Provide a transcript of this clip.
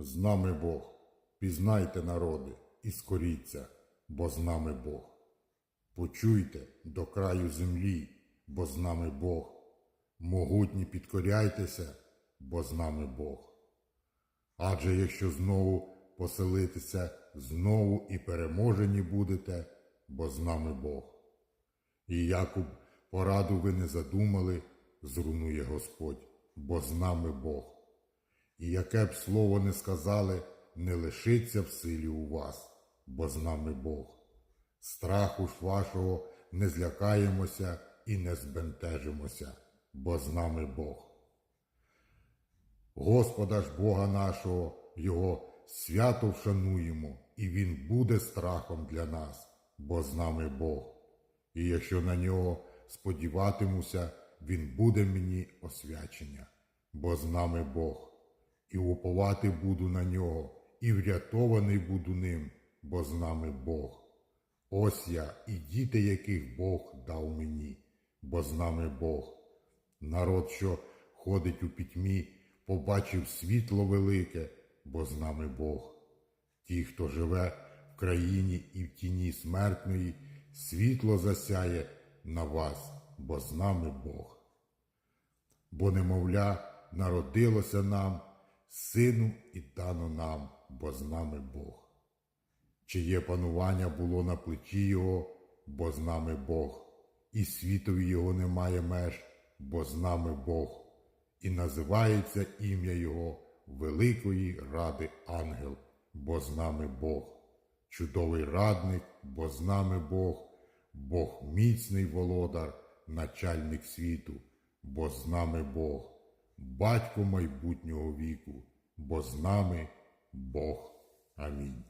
З нами Бог. Пізнайте народи і скоріться, бо з нами Бог. Почуйте до краю землі, бо з нами Бог. Могутні підкоряйтеся, бо з нами Бог. Адже якщо знову поселитися, знову і переможені будете, бо з нами Бог. І яку б пораду ви не задумали, зруйнує Господь, бо з нами Бог. І яке б слово не сказали, не лишиться в силі у вас, бо з нами Бог. Страху ж вашого не злякаємося і не збентежимося, бо з нами Бог. Господа ж Бога нашого, Його свято вшануємо, і Він буде страхом для нас, бо з нами Бог. І якщо на нього сподіватимуся, Він буде мені освячення, бо з нами Бог. І уповати буду на нього, і врятований буду ним, бо з нами Бог. Ось я і діти, яких Бог дав мені, бо з нами Бог. Народ, що ходить у пітьмі, побачив світло велике, бо з нами Бог. Ті, хто живе в країні і в тіні смертної, світло засяє на вас, бо з нами Бог. Бо немовля народилося нам, сину і дано нам, бо з нами Бог. Чиє панування було на плечі Його, бо з нами Бог, і світові Його немає меж, бо з нами Бог, і називається ім'я Його Великої Ради Ангел, бо з нами Бог, чудовий радник, бо з нами Бог, Бог міцний володар, начальник світу, бо з нами Бог, батько майбутнього віку, бо з нами Бог. Амінь.